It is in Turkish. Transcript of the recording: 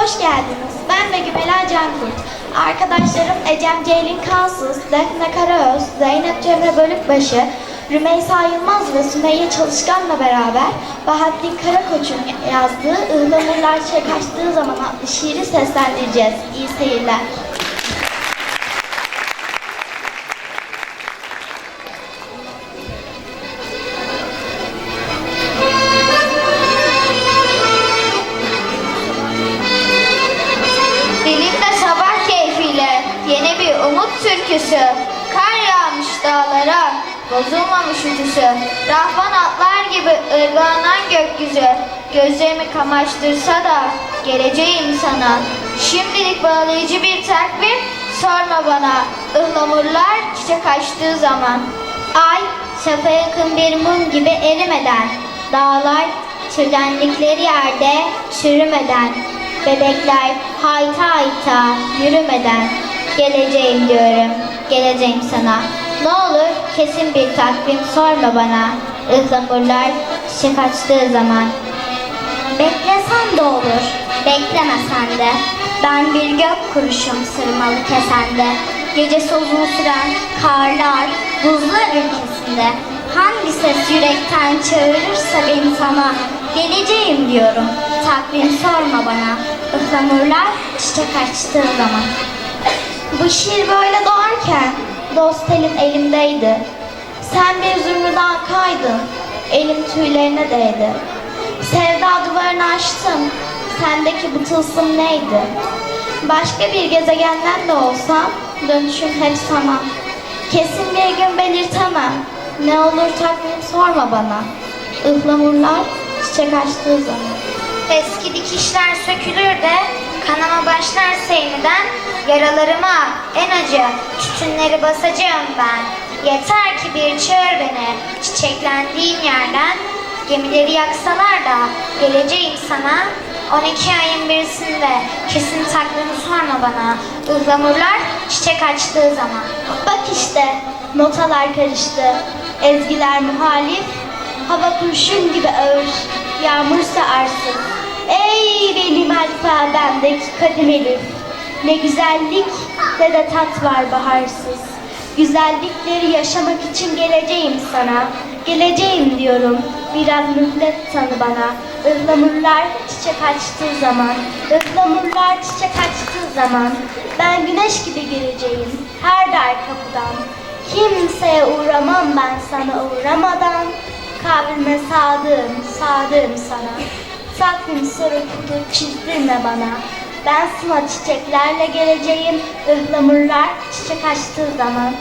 hoş geldiniz. Ben Begüm Ela Cankurt. Arkadaşlarım Ecem Ceylin Kansız, Defne Karaöz, Zeynep Cemre Bölükbaşı, Rümeysa Yılmaz ve Sümeyye Çalışkan'la beraber Bahattin Karakoç'un yazdığı Ihlamurlar Çiçek Açtığı Zaman adlı şiiri seslendireceğiz. İyi seyirler. Türküsü. Kar yağmış dağlara, bozulmamış ütüsü. Rahvan atlar gibi ırgalanan gökyüzü. Gözlerimi kamaştırsa da geleceğim sana. Şimdilik bağlayıcı bir takvim sorma bana. Ihlamurlar çiçek açtığı zaman. Ay şafa yakın bir mum gibi erimeden. Dağlar çırdenlikleri yerde çürümeden. Bebekler hayta hayta yürümeden geleceğim diyorum, geleceğim sana. Ne olur kesin bir takvim sorma bana. Ihlamurlar çiçek açtığı zaman. Beklesen de olur, beklemesen de. Ben bir gök kuruşum sırmalı kesende. Gecesi uzun süren karlar, buzlar ülkesinde. Hangi ses yürekten çağırırsa beni sana geleceğim diyorum. Takvim sorma bana. Ihlamurlar çiçek açtığı zaman. Bu şiir böyle doğarken dost elim elimdeydi. Sen bir zümrüden kaydın, elim tüylerine değdi. Sevda duvarını açtım, sendeki bu tılsım neydi? Başka bir gezegenden de olsam dönüşüm hep sana. Kesin bir gün belirtemem, ne olur takvim sorma bana. Ihlamurlar çiçek açtığı zaman. Eski dikişler sökülür de kanama başlar yeniden yaralarıma en acı tütünleri basacağım ben. Yeter ki bir çağır beni çiçeklendiğin yerden gemileri yaksalar da geleceğim sana 12 ayın birisinde kesin takvimi sorma bana ıhlamurlar çiçek açtığı zaman. Bak işte notalar karıştı, ezgiler muhalif, hava kurşun gibi ağır, yağmursa arsız. Alfabemdeki kadim elif, ne güzellik ne de tat var baharsız. Güzellikleri yaşamak için geleceğim sana, geleceğim diyorum, biraz mühlet tanı bana. Ihlamurlar çiçek açtığı zaman, ıhlamurlar çiçek açtığı zaman, ben güneş gibi gireceğim her dar kapıdan. Kimseye uğramam ben sana uğramadan, kavrime sadığım, sadığım sana. Sorup kutu çizdirme bana. Ben sana çiçeklerle geleceğim, ıhlamurlar çiçek açtığı zaman.